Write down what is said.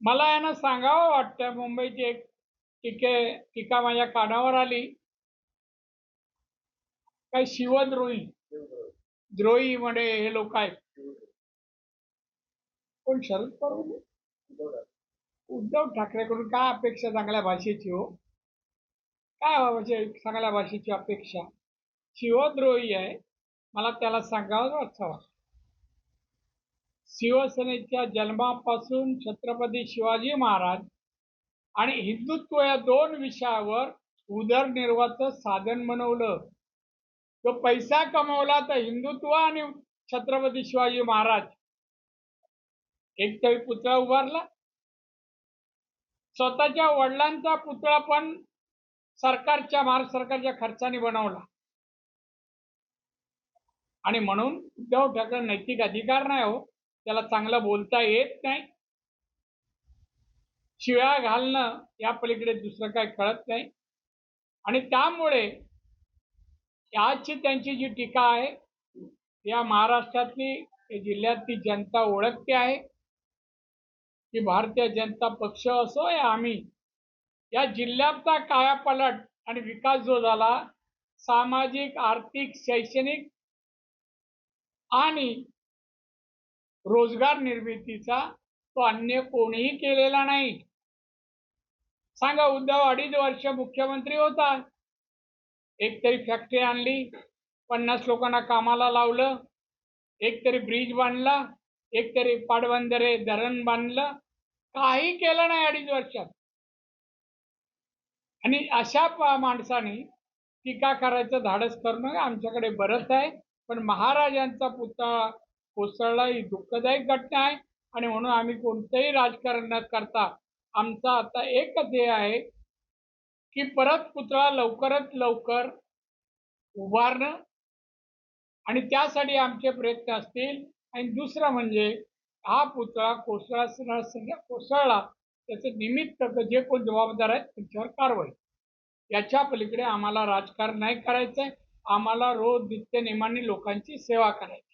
मला यानं सांगावं वाटतं मुंबईची एक टीके टीका माझ्या कानावर आली. काही शिवद्रोही द्रोही म्हणे हे लोक आहेत. कोण? शरद पवार उद्धव ठाकरेकडून काय अपेक्षा चांगल्या भाषेची हो? काय हो म्हणजे चांगल्या भाषेची अपेक्षा? शिवद्रोही आहे. मला त्याला सांगावं वाटतं. शिवसेनेच्या जन्मापासून छत्रपती शिवाजी महाराज आणि हिंदुत्व या दोन विषयावर उदरनिर्वाहाचं साधन बनवलं. तो पैसा कमवला तर हिंदुत्व आणि छत्रपती शिवाजी महाराज. एक तरी पुतळा उभारला. स्वतःच्या वडिलांचा पुतळा पण सरकारच्या भारत सरकारच्या खर्चाने बनवला. आणि म्हणून उद्धव ठाकरे नैतिक अधिकार नाही हो. त्याला चांगलं बोलता येत नाही. शिव्या घालणं या पलीकडे दुसरं काय कळत नाही. आणि त्यामुळे याची त्यांची जी टीका आहे या महाराष्ट्रातली जिल्ह्यातली जनता ओळखते आहे. की भारतीय जनता पक्ष असो या आम्ही या जिल्ह्याचा कायापलट आणि विकास जो झाला सामाजिक आर्थिक शैक्षणिक आणि रोजगार निर्मितीचा तो अन्य कोणीही केलेला नाही. सांगा उद्धव अडीच वर्ष मुख्यमंत्री होता एक तरी फॅक्टरी आणली पन्नास लोकांना कामाला लावलं एक तरी ब्रिज बांधला एक तरी पाटबंदरे धरण बांधलं. काही केलं नाही अडीच वर्षात. आणि अशा माणसाने टीका करायचं धाडस करणं आमच्याकडे बरंच आहे. पण महाराजांचा पुतळा कोसळला ही दुःखदायक घटना आहे आणि म्हणून आम्ही कोणतंही राजकारण न करता. आमचा आता एकच हे आहे की परत पुतळा लवकरात लवकर उभारणं आणि त्यासाठी आमचे प्रयत्न असतील. आणि दुसरं म्हणजे हा पुतळा कोसळा कोसळला त्याचं निमित्त जे कोण जबाबदार आहेत त्यांच्यावर कारवाई. याच्या पलीकडे आम्हाला राजकारण नाही करायचंय. आम्हाला रोज नित्यनेमाने लोकांची सेवा करायची.